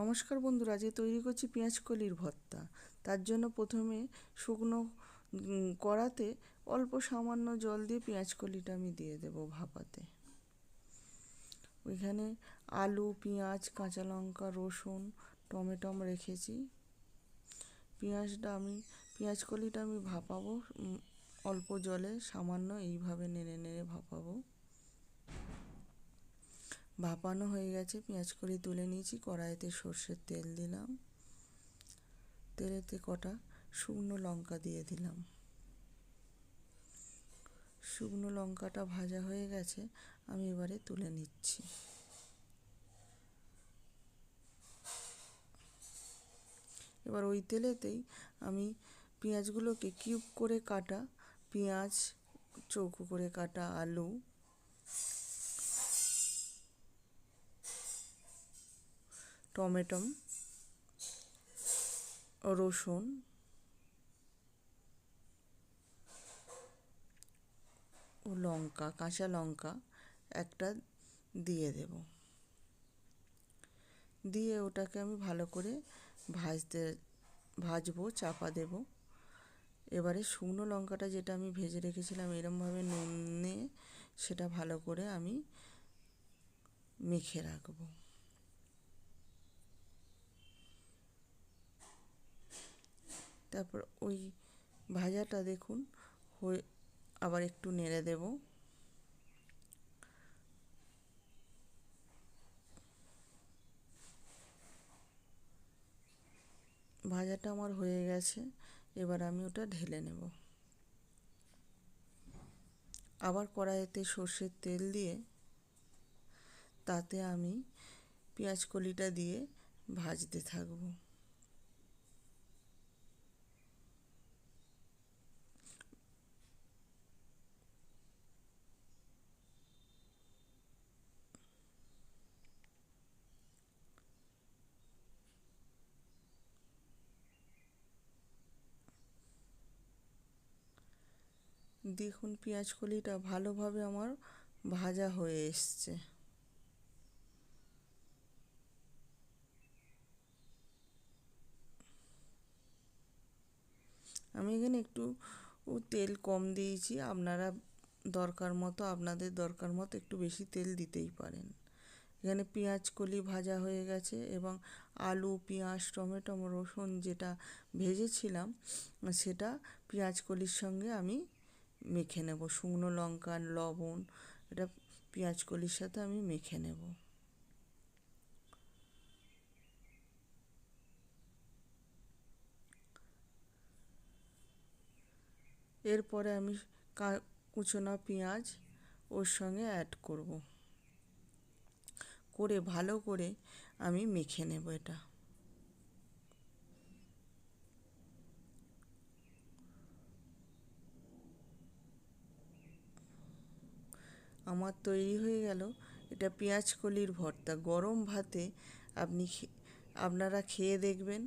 নমস্কার বন্ধুরা, আজকে তৈরি করছি পেঁয়াজ কলির ভর্তা। তার জন্য প্রথমে শুকনো কড়াতে অল্প সামান্য জল দিয়ে পেঁয়াজ কলিটা আমি দিয়ে দেবো ভাপাতে। ওইখানে আলু, পেঁয়াজ, কাঁচা লঙ্কা, রসুন টমেটম রেখেছি। পেঁয়াজটা আমি, পেঁয়াজ কলিটা আমি ভাপাবো অল্প জলে সামান্য এইভাবে নেড়ে নেড়ে ভাপাবো। ভাপানো হয়ে গেছে, পেঁয়াজ কলি তুলে নিয়েছি, কড়াইতে সর্ষের তেল দিলাম। তেলেতে কটা? শুকনো লঙ্কা দিয়ে দিলাম। শুকনো লঙ্কাটা ভাজা হয়ে গেছে, আমি এবারে তুলে নিচ্ছি। এবার ওই তেলেতেই আমি পেঁয়াজগুলোকে কিউব করে কাটা, পেঁয়াজ চৌকো করে কাটা আলু। টমেটম, রসুন, ও লঙ্কা, কাঁচা লঙ্কা একটা দিয়ে দেব। দিয়ে ওটাকে আমি ভালো করে ভাজতে, ভাজবো, চাপা দেব। এবারে শুকনো লঙ্কাটা যেটা আমি ভেজে রেখেছিলাম এরমভাবে নুনে সেটা ভালো করে আমি মেখে রাখব। তারপর ওই ভাজাটা দেখুন, হয়ে আবার একটু নেড়ে দেব। ভাজাটা আমার হয়ে গেছে, এবার আমি ওটা ঢেলে নেব। আবার কড়াইতে সর্ষের তেল দিয়ে তাতে আমি পেঁয়াজ কলিটা দিয়ে ভাজতে থাকব। দেখুন পেঁয়াজ কলিটা ভালোভাবে আমার ভাজা হয়ে এসছে। আমি এখানে একটু তেল কম দিয়েছি, আপনারা দরকার মতো, আপনাদের দরকার মতো একটু বেশি তেল দিতেই পারেন। এখানে পেঁয়াজ কলি ভাজা হয়ে গেছে এবং আলু, পেঁয়াজ, টমেটো, রসুন যেটা ভেজেছিলাম, সেটা পেঁয়াজ কলির সঙ্গে আমি মেখে নেব। শুকনো লঙ্কা, লবণ, এটা পেঁয়াজ কলির সাথে আমি মেখে নেব। এরপরে আমি কুচোনা পেঁয়াজ ওর সঙ্গে অ্যাড করব। করে ভালো করে আমি মেখে নেব এটা। আমার তৈরি হয়ে গেল। এটা পেঁয়াজ কলির ভর্তা। গরম ভাতে আপনি খে আপনারা খেয়ে দেখবেন।